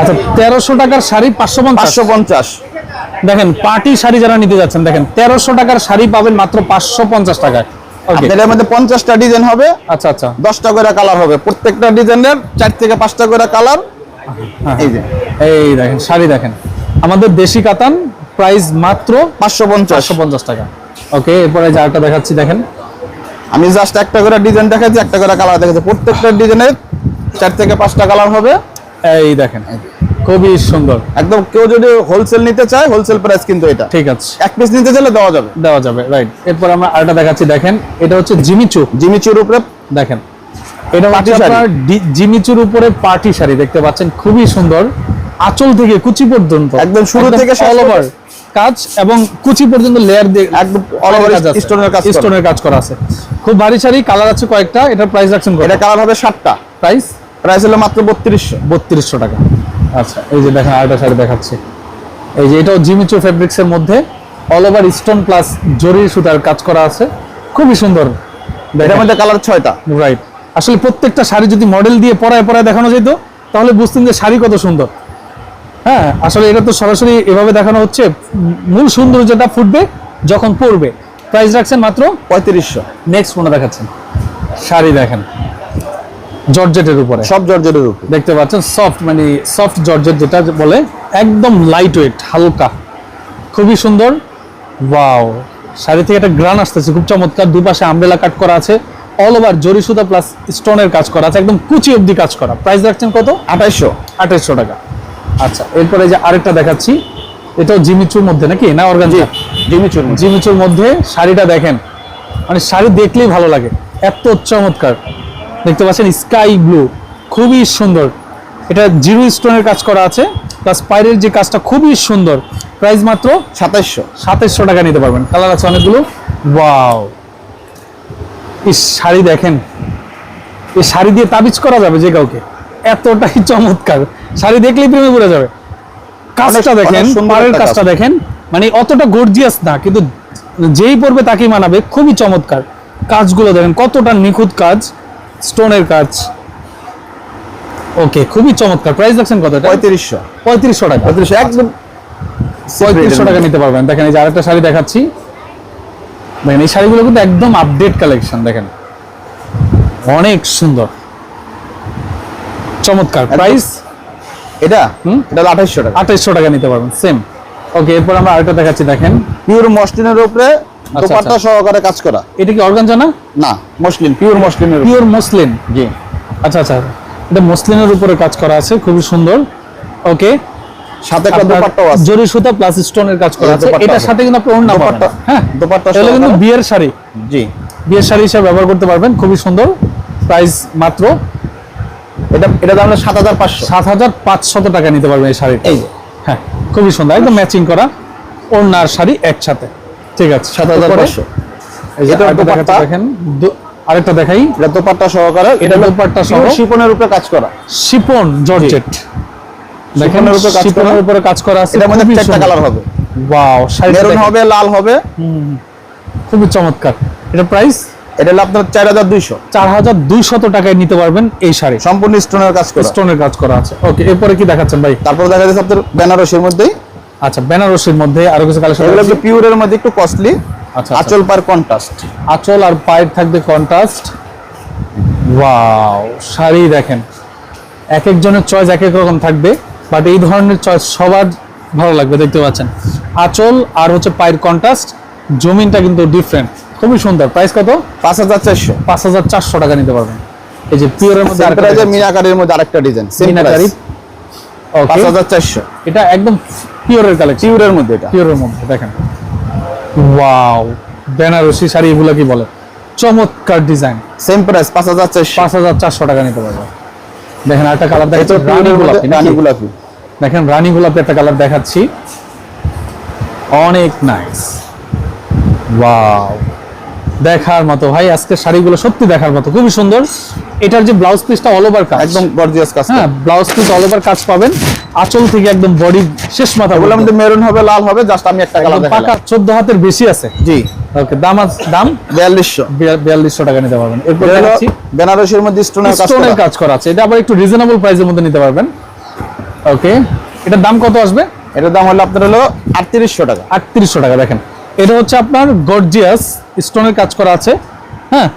Speaker 1: আচ্ছা তেরোশো টাকার শাড়ি পাঁচশো
Speaker 2: পাঁচশো পঞ্চাশ।
Speaker 1: দেখেন পার্টি শাড়ি যারা নিতে যাচ্ছেন দেখেন তেরোশো টাকার শাড়ি পাবেন মাত্র পাঁচশো পঞ্চাশ টাকায় ওকে
Speaker 2: এটার মধ্যে পঞ্চাশটা ডিজাইন হবে
Speaker 1: আচ্ছা আচ্ছা।
Speaker 2: দশটা করে কালার হবে। প্রত্যেকটা ডিজাইনের চার থেকে পাঁচটা করে কালার
Speaker 1: হ্যাঁ,
Speaker 2: এই যে।
Speaker 1: এই দেখেন শাড়ি দেখেন। আমাদের দেশি কাতান প্রাইস মাত্র
Speaker 2: পাঁচশো পঞ্চাশ।
Speaker 1: পঞ্চাশ টাকা। ওকে এরপরে দেখাচ্ছি দেখেন।
Speaker 2: আমি জাস্ট একটা করে ডিজাইন দেখাচ্ছি একটা করে কালার দেখাচ্ছি। প্রত্যেকটা ডিজাইনের চার থেকে পাঁচটা কালার হবে।
Speaker 1: এই দেখেন খুবই সুন্দর।
Speaker 2: একদম কেউ যদি হোলসেল নিতে চায় হোলসেল প্রাইস কিন্তু এটা।
Speaker 1: ঠিক আছে।
Speaker 2: এক পিস নিতে চাইলে দেওয়া যাবে।
Speaker 1: দেওয়া যাবে রাইট এরপর আমরা আরেকটা দেখাচ্ছি দেখেন এটা হচ্ছে জিমিচু।
Speaker 2: জিমিচুর উপরে
Speaker 1: দেখেন এটা হচ্ছে আপনার জিমিচুর উপরে পার্টি শাড়ি দেখতে পাচ্ছেন খুবই সুন্দর। আঁচল থেকে কুচি পর্যন্ত।
Speaker 2: একদম শুরু থেকে
Speaker 1: অল ওভার কাজ এবং কুচি পর্যন্ত লেয়ার দিয়ে
Speaker 2: একদম over stone এর কাজ।
Speaker 1: স্টোনের কাজ করা আছে। খুব ভারী শাড়ি কালার আছে কয়েকটা এটার প্রাইস রাখছেন
Speaker 2: এটা কালার হবে সাতটা
Speaker 1: প্রাইস
Speaker 2: প্রাইস হলো মাত্র বত্রিশশো।
Speaker 1: বত্রিশশো টাকা। আচ্ছা এই যে দেখেন আরেকটা শাড়ি দেখাচ্ছি। এই যে এটাও জিমিচু ফেব্রিক্স এর মধ্যে। অল ওভার স্টোন প্লাস জরি সুতার কাজ করা আছে। খুবই সুন্দর।
Speaker 2: এটার মধ্যে কালার ছয়টা।
Speaker 1: রাইট আসলে প্রত্যেকটা শাড়ি যদি মডেল দিয়ে পরায় পরায় দেখানো যেত তাহলে বুঝতেন যে শাড়ি কত সুন্দর। হ্যাঁ আসলে এটা তো সরাসরি এভাবে দেখানো হচ্ছে। মূল সৌন্দর্যটা ফুটবে যখন পরবে। প্রাইস রাখছেন মাত্র
Speaker 2: পঁয়ত্রিশশো।
Speaker 1: নেক্সট কোনটা দেখাচ্ছেন শাড়ি দেখেন। জর্জেটের উপরে।
Speaker 2: সব জর্জেটের উপরে।
Speaker 1: দেখতে পাচ্ছেন সফট মানে সফট জর্জেট যেটা বলে একদম লাইট ওয়েট হালকা। খুবই সুন্দর। ওয়াও শাড়ি থেকে একটা গ্রান আসতেছে খুব চমৎকার। দুপাশে আমব্রেলা কাট করা আছে অল ওভার জরি সুতা প্লাস স্টোনের কাজ করা আছে একদম কুচি অবধি কাজ করা। প্রাইস রাখছেন কত?
Speaker 2: আঠাইশশো।
Speaker 1: আঠাইশশো টাকা। আচ্ছা এরপরে যে আরেকটা দেখাচ্ছি এটাও জিমিচুর মধ্যে নাকি না অর্গানজা?
Speaker 2: জিমিচুর
Speaker 1: জিমিচুর মধ্যে শাড়িটা দেখেন। মানে শাড়ি দেখলেই ভালো লাগে। এত চমৎকার। দেখতে পাচ্ছেন স্কাই ব্লু খুবই সুন্দর। এটা জিরো স্টোনের কাজ করা আছে প্লাস পায়ের যে কাজটা খুবই সুন্দর। প্রাইস মাত্র
Speaker 2: সাতাইশশো।
Speaker 1: সাতাইশশো টাকা নিতে পারবেন। কালার আছে অনেকগুলো। ওয়াও এই শাড়ি দেখেন এই শাড়ি দিয়ে তাবিজ করা যাবে যে কাউকে। এতটাই চমৎকার। শাড়ি দেখলেই প্রেমে পড়ে যাবে। কাজটা দেখেন পাড়ের কাজটা দেখেন। মানে অতটা গর্জিয়াস না কিন্তু যেই পড়বে তাকেই মানাবে। খুবই চমৎকার। কাজগুলো দেখেন কতটা নিখুঁত কাজ। স্টোনের কাজ। ওকে খুবই চমৎকার। প্রাইস দেখছেন কত এটা?
Speaker 2: পঁয়ত্রিশশো।
Speaker 1: পঁয়ত্রিশশো টাকা।
Speaker 2: পঁয়ত্রিশশো একদম
Speaker 1: পঁয়ত্রিশশো টাকা নিতে পারবেন। দেখেন এই যে আরেকটা শাড়ি দেখাচ্ছি। দেখেন এই শাড়িগুলো কিন্তু একদম আপডেট কালেকশন দেখেন। অনেক সুন্দর। চমৎকার। প্রাইস
Speaker 2: এটা?
Speaker 1: হুম?
Speaker 2: এটা আঠাইশশো টাকা।
Speaker 1: আঠাইশশো টাকা নিতে পারবেন সেম ওকে এরপর আমরা আরেকটা দেখাচ্ছি দেখেন।
Speaker 2: পিওর মসলিনের উপরে দোপাট্টা
Speaker 1: আচ্ছা।
Speaker 2: সহকারে কাজ করা।
Speaker 1: এটা কি অর্গানজা না?
Speaker 2: না মসলিন পিওর মসলিনের
Speaker 1: পিওর মসলিন
Speaker 2: জি।
Speaker 1: আচ্ছা আচ্ছা। এটা মসলিনের উপরে কাজ করা আছে খুবই সুন্দর। ওকে।
Speaker 2: সাথে একটা দোপাট্টাও আছে।
Speaker 1: জরি সুতা প্লাস স্টোনের কাজ করা আছে।
Speaker 2: দোপাট্টা
Speaker 1: এটার সাথে কিন্তু আপনি
Speaker 2: দোপাট্টা
Speaker 1: হ্যাঁ।
Speaker 2: দোপাট্টা
Speaker 1: কিন্তু বিয়ের শাড়ি।
Speaker 2: জি।
Speaker 1: বিয়ের শাড়ি হিসেবে ব্যবহার করতে পারবেন খুবই সুন্দর। প্রাইস মাত্র
Speaker 2: এটা এটা দাম সাত হাজার পাঁচশো।
Speaker 1: সাত হাজার পাঁচশত টাকা নিতে পারবেন এই শাড়িটা।
Speaker 2: এই
Speaker 1: হ্যাঁ খুবই সুন্দর। একদম ম্যাচিং করা। ওড়নার শাড়ি একসাথে। ঠিক আছে
Speaker 2: সাত হাজার পাঁচশো।
Speaker 1: আরেকটা দেখেন আরেকটা দেখাই।
Speaker 2: এটা দোপাট্টা সহকারে
Speaker 1: এটা দোপাট্টা সহ।
Speaker 2: উপরে কাজ করা।
Speaker 1: Chiffon georgette. দেখেন
Speaker 2: শিফনের উপরে কাজ
Speaker 1: শিপনের উপরে কাজ করা আছে
Speaker 2: এটার মধ্যে
Speaker 1: খুবই
Speaker 2: চারটা কালার হবে।
Speaker 1: ওয়াও শাড়িটা
Speaker 2: মেরুন হবে লাল হবে।
Speaker 1: খুবই চমৎকার। এটা প্রাইস
Speaker 2: এটা হলো আপনার চার হাজার দুইশো।
Speaker 1: চার হাজার দুইশত টাকায় নিতে পারবেন এই শাড়ি।
Speaker 2: সম্পূর্ণ স্টোনের কাজ করা।
Speaker 1: স্টোনের কাজ করা আছে। ওকে এরপরে কি দেখাচ্ছেন ভাই?
Speaker 2: তারপর দেখা যাচ্ছে আপনার বেনারসের মধ্যেই।
Speaker 1: আচ্ছা বেনারসির মধ্যে আরও কিছু কালেকশন
Speaker 2: এগুলো একটু পিওরের মধ্যে একটু কস্টলি
Speaker 1: আচ্ছা
Speaker 2: আঁচল পার কন্ট্রাস্ট
Speaker 1: আঁচল আর পায়ের থাকবে কন্ট্রাস্ট ওয়াও শাড়ি দেখেন এক একজনের চয়েস এক এক রকম থাকবে বাট এই ধরনের চয়েস সবার ভালো লাগবে দেখতে পাচ্ছেন। আঁচল আর হচ্ছে পায়ের কন্ট্রাস্ট জমিনটা কিন্তু ডিফারেন্ট খুবই সুন্দর। প্রাইস কত?
Speaker 2: পাঁচ হাজার চারশো।
Speaker 1: পাঁচ হাজার চারশো টাকা নিতে পারবেন। এই যে পিওরের মধ্যে আরেকটা।
Speaker 2: মিনাকারির মধ্যে আরেকটা ডিজাইন
Speaker 1: মিনাকারি।
Speaker 2: পাঁচ হাজার চারশো।
Speaker 1: এটা একদম পিওরের কালেকশন
Speaker 2: পিওরের মধ্যে এটা।
Speaker 1: পিওরের মধ্যে দেখেন। ওয়াও বেনারসি শাড়ি এগুলো কি বলে? চমৎকার ডিজাইন
Speaker 2: সেম প্রাইস পাঁচ হাজার চারশো।
Speaker 1: পাঁচ হাজার চারশো টাকা নিতে পারবে। দেখেন একটা কালার দেখাচ্ছি রানী গোলাপি
Speaker 2: রানী গোলাপি।
Speaker 1: দেখেন রানী গোলাপি একটা কালার দেখাচ্ছি। অনেক নাইস ওয়াও দেখার মতো। ভাই আজকে শাড়িগুলো সত্যি দেখার মতো। খুবই সুন্দর। এটার যে ব্লাউজ পিসটা অল ওভার কাজ।
Speaker 2: একদম গর্জিয়াস কাজ।
Speaker 1: হ্যাঁ ব্লাউজ পিস অল ওভার কাজ পাবেন। আঁচল থেকে একদম বডি শেষ মাথা পর্যন্ত।
Speaker 2: মধ্যে মেরুন হবে লাল হবে জাস্ট আমি একটা কালার দেখালাম।
Speaker 1: পাকা চোদ্দ হাতের বেশি আছে।
Speaker 2: জি।
Speaker 1: ওকে দাম দাম?
Speaker 2: বিয়াল্লিশশো।
Speaker 1: বিয়াল্লিশশো টাকা নিতে পারবেন। এরপর দেখাচ্ছি।
Speaker 2: বেনারসির মধ্যে স্টোনের কাজ
Speaker 1: স্টোনের। কাজ করা আছে। এটা আবার একটু রিজনেবল প্রাইসের মধ্যে নিতে পারবেন। ওকে এটার দাম কত আসবে?
Speaker 2: এটার দাম হলো আপনার হলো আটত্রিশশো টাকা।
Speaker 1: আটত্রিশশো টাকা দেখেন। এটা হচ্ছে আপনার গর্জিয়াস স্টোনের কাজ করা আছে। হ্যাঁ?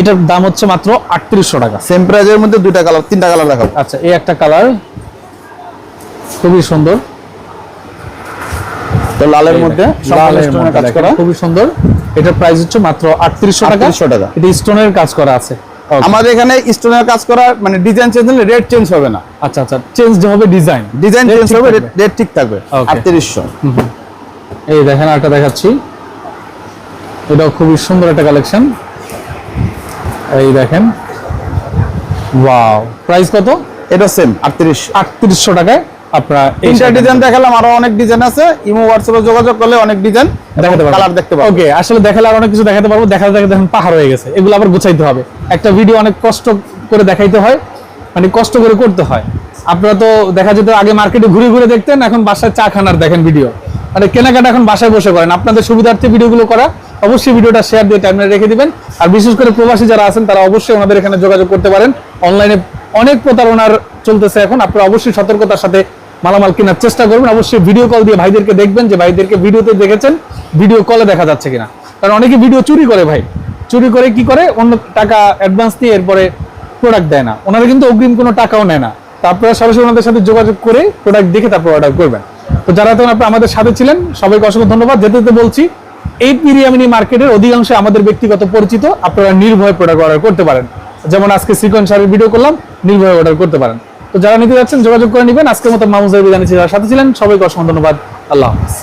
Speaker 1: এটার দাম হচ্ছে মাত্র আটত্রিশশো টাকা।
Speaker 2: সেম প্রাইজের মধ্যে দুইটা কালার তিনটা কালার দেখাবো।
Speaker 1: আচ্ছা এই একটা কালার খুবই সুন্দর।
Speaker 2: তো লালের মধ্যে কাজ করা।
Speaker 1: খুবই সুন্দর। এটার প্রাইস হচ্ছে মাত্র আটত্রিশশো টাকা।
Speaker 2: 3800 টাকা।
Speaker 1: এটা স্টোনের কাজ করা আছে।
Speaker 2: আমাদের এখানে স্টোনের কাজ করা মানে ডিজাইন চেঞ্জ হলে রেট চেঞ্জ হবে না।
Speaker 1: আচ্ছা আচ্ছা চেঞ্জ হবে ডিজাইন
Speaker 2: ডিজাইন চেঞ্জ হবে। রেট ঠিক থাকবে. আটত্রিশশো।
Speaker 1: এই দেখেন আরেকটা দেখাচ্ছি। এটাও খুবই সুন্দর একটা কালেকশন। এই দেখেন। ওয়াও। প্রাইস কত?
Speaker 2: এটা সেম আটত্রিশ।
Speaker 1: আটত্রিশশো টাকায় আপনারা এই
Speaker 2: তিনটা ডিজাইন দেখালাম আরও অনেক ডিজাইন আছে। ইমো হোয়াটসঅ্যাপে যোগাযোগ করলে অনেক ডিজাইন
Speaker 1: দেখাতে পারব।
Speaker 2: কালার দেখতে পাবো
Speaker 1: ওকে আসলে দেখালে আর অনেক কিছু দেখাতে পারব। দেখাতে দেখাতে দেখেন পাহাড় হয়ে গেছে। এগুলো আবার গুছাইতে হবে। একটা ভিডিও অনেক কষ্ট করে দেখাইতে হয়। মানে কষ্ট করে করতে হয়। আপনারা তো দেখা যেত আগে মার্কেটে ঘুরে ঘুরে দেখতেন এখন বাসায় চা খানার দেখেন ভিডিও মানে কেনাকাটা এখন বাসায় বসে করেন। আপনাদের সুবিধার্থে ভিডিওগুলো করা। অবশ্যই ভিডিওটা শেয়ার দিয়ে টাইমে রেখে দিবেন। আর বিশেষ করে প্রবাসী যারা আছেন, তারা অবশ্যই ওনাদের এখানে যোগাযোগ করতে পারেন। অনলাইনে অনেক প্রতারণার চলতেছে এখন। আপনারা অবশ্যই সতর্কতার সাথে মালামাল কেনার চেষ্টা করবেন। অবশ্যই ভিডিও কল দিয়ে ভাইদেরকে দেখবেন যে ভাইদেরকে ভিডিওতে দেখেছেন ভিডিও কলে দেখা যাচ্ছে কিনা। কারণ অনেকে ভিডিও চুরি করে ভাই। চুরি করে কি করে? অন্য টাকা অ্যাডভান্স দিয়ে এরপরে প্রোডাক্ট দেয় না। ওনারা কিন্তু অগ্রিম কোনো টাকাও নেয় না। তা আপনারা সরাসরি ওনাদের সাথে যোগাযোগ করে প্রোডাক্ট দেখে তারপর অর্ডার করবেন। তো যারা তখন আপনি আমাদের সাথে ছিলেন, সবাইকে অসংখ্য ধন্যবাদ। যেতে যেতে বলছি, এই পিরিয়ামিনি মার্কেটের অধিকাংশে আমাদের ব্যক্তিগত পরিচিত, আপনারা নির্ভয় প্রোডাক্ট অর্ডার করতে পারেন। যেমন আজকে সিকোয়েন্স শাড়ির ভিডিও করলাম, নির্ভয় অর্ডার করতে পারেন। তো যারা নিতে যাচ্ছেন, যোগাযোগ করে নেবেন। আজকের মতো মামুজাই বিদানি যারা সাথে ছিলেন, সবাইকে অসংখ্য ধন্যবাদ। আল্লাহ হাফিজ।